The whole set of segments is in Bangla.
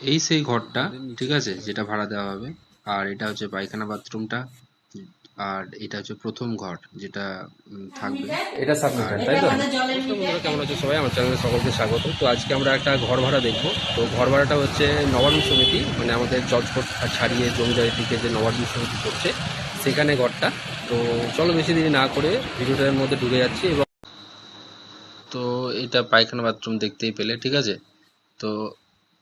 এই সেই ঘরটা ঠিক আছে যেটা ভাড়া দেওয়া হবে। আর এটা হচ্ছে পায়খানা বাথরুমটা আর এটা হচ্ছে প্রথম ঘর যেটা থাকবে। এটা সাবমিটার তাই তো? বন্ধুরা কেমন আছে সবাই? আমার চ্যানেলে সকলকে স্বাগত। তো আজকে আমরা একটা ঘর ভাড়া দেখব। তো ঘর ভাড়াটা হচ্ছে নবান্ন সমিতি মানে আমাদের জজকোট ছাড়িয়ে জমিদারি থেকে যে নবান্ন সমিতি করছে সেখানে ঘরটা। তো চলো বেশি দেরি না করে ভিডিওটার মধ্যে ঢুকে যাচ্ছি এবং তো এটা পায়খানা বাথরুম দেখতেই পেলে ঠিক আছে? তো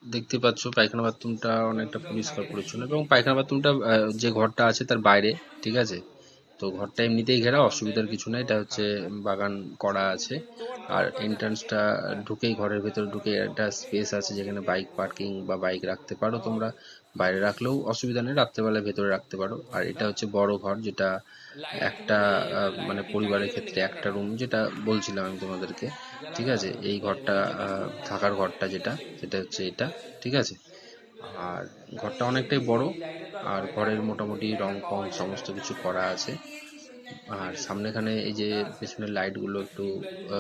দেখতে পাচ্ছ, পায়খানা বাথরুমটা অনেকটা পরিষ্কার পরিচ্ছন্ন এবং পায়খানা বাথরুমটা যে ঘরটা আছে তার বাইরে, ঠিক আছে? তো ঘরটা এমনিতেই ঘেরা, অসুবিধার কিছু নেই। এটা হচ্ছে বাগান করা আছে। আর এন্ট্রান্সটা ঢুকেই, ঘরের ভেতরে ঢুকে একটা স্পেস আছে যেখানে বাইক পার্কিং বা বাইক রাখতে পারো তোমরা। বাইরে রাখলেও অসুবিধা নেই রাত্রেবেলা ভেতরে রাখতে পারো। আর এটা হচ্ছে বড় ঘর, যেটা একটা মানে পরিবারের ক্ষেত্রে একটা রুম যেটা বলছিলাম আমি তোমাদেরকে। ঠিক আছে? এই ঘরটা থাকার ঘরটা যেটা, সেটা হচ্ছে এটা। ঠিক আছে? আর ঘরটা অনেকটাই বড়। আর ঘরের মোটামুটি রং ফং সমস্ত কিছু করা আছে। আর সামনেখানে এই যে পেছনের লাইটগুলো একটু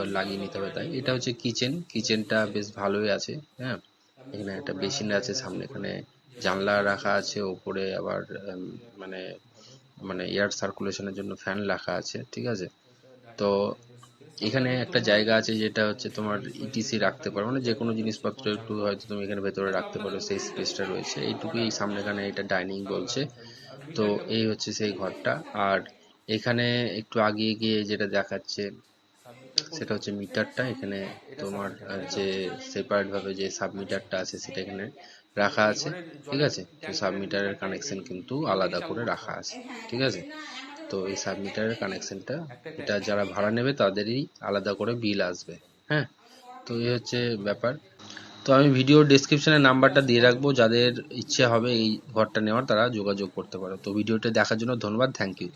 লাগিয়ে নিতে হবে তাই। এটা হচ্ছে কিচেন। কিচেনটা বেশ ভালোই আছে হ্যাঁ? এখানে একটা বেসিন আছে সামনেখানে। জানলা রাখা আছে, ওপরে আবার মানে মানে এয়ার সার্কুলেশনের জন্য ফ্যান রাখা আছে, ঠিক আছে? তো এখানে একটা জায়গা আছে যেটা হচ্ছে তোমার ইটিসি রাখতে পারো মানে যে কোনো জিনিসপত্র একটু হয়তো তুমি এখানে ভেতরে রাখতে পারো, সেই স্পেসটা রয়েছে। এইটুকু এইটুকুই সামনেখানে এটা ডাইনিং বলছে। তো এই হচ্ছে সেই ঘরটা। আর এখানে একটু আগিয়ে গিয়ে যেটা দেখাচ্ছে, সেটা হচ্ছে মিটারটা। এখানে তোমার যে সেপারেট ভাবে যে সাবমিটারটা আছে সেটা এখানে রাখা আছে, ঠিক আছে? তো সাবমিটারের কানেকশন কিন্তু আলাদা করে রাখা আছে, ঠিক আছে? তো এই সাবমিটারের কানেকশনটা, এটা যারা ভাড়া নেবে তাদেরই আলাদা করে বিল আসবে হ্যাঁ? তো এই হচ্ছে ব্যাপার। তো আমি ভিডিও ডিসক্রিপশনে নাম্বারটা দিয়ে রাখব, যাদের ইচ্ছে হবে এই ঘরটা নেওয়ার তারা যোগাযোগ করতে পারো। তো ভিডিওটা দেখার জন্য ধন্যবাদ থ্যাংক ইউ